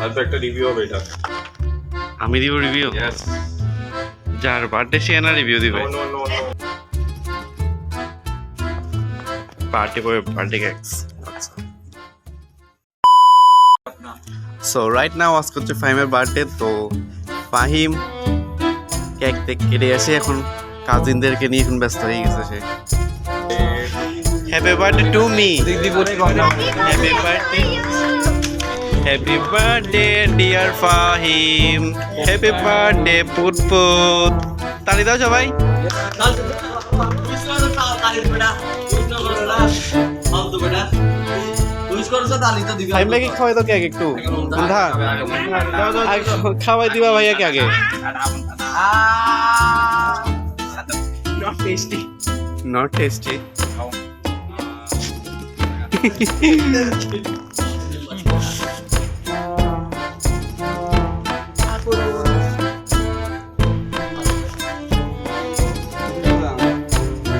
হয়তো একটা রিভিউ হবে এটা। আমি দিব রিভিউ যার বার্থডে সে না রিভিউ দিবে। Party boy party cakes so right now আজকে হচ্ছে ফাহিমের বার্থডে তো ফাহিম কেক টেক কেটে এসে এখন। কাজিনদেরকে নিয়ে এখন ব্যস্ত হয়ে গেছে সে। Happy birthday to me happy birthday happy birthday dear Fahim happy birthday পুত পুত তালি দাও সবাই। ফাহিম ভাইকে খাওয়াই দাও কেক একটু। বন্ধা খাওয়াই দিবা ভাইয়াকে আগে। নট টেস্টি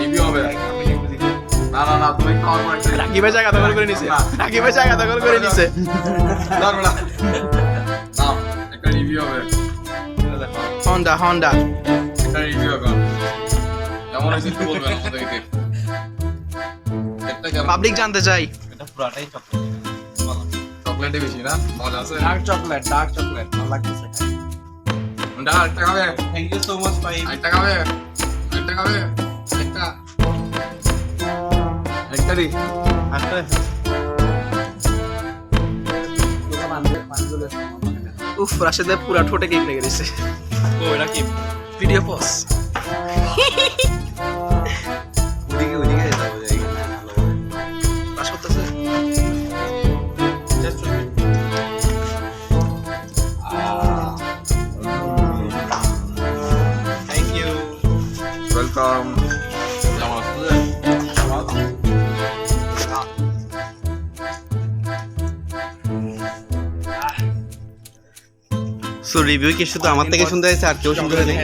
রিভিউ হবে না না না তুমি খাওয়ার পর একটা রাগি ভাই জায়গা দখল করে নিছে। রাগি জায়গা দখল করে নিছে। দাঁড়াও না একটা রিভিউ হবে হন্ডা হন্ডা। একটা রিভিউ হবে কেমন হয়েছে একটু বলবেন আমাদেরকে। পাবলিক জানতে চাই। এটা পুরাটাই চকলেট চকলেটে বেশি না? মজা আছে? ডার্ক চকলেট ডার্ক চকলেট ভালো একটা খাবে? থ্যাংক ইউ সো মাচ ভাই একটা খাবে? একটা খাবে? একটা একটা উফ রাশেদের পুরা ঠোঁটে কেক লেগে দিছে ও এটা কি ভিডিও পজ সো রিভিউ কি শুধু আমার থেকে শুনতে হয়েছে আর কেউ শুনতে হয়নি?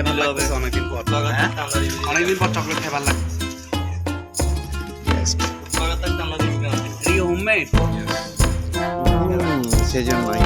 অনেকদিন পর অনেকদিন পর চকলেট খাই। ভালো হোমমেড সেজন্যই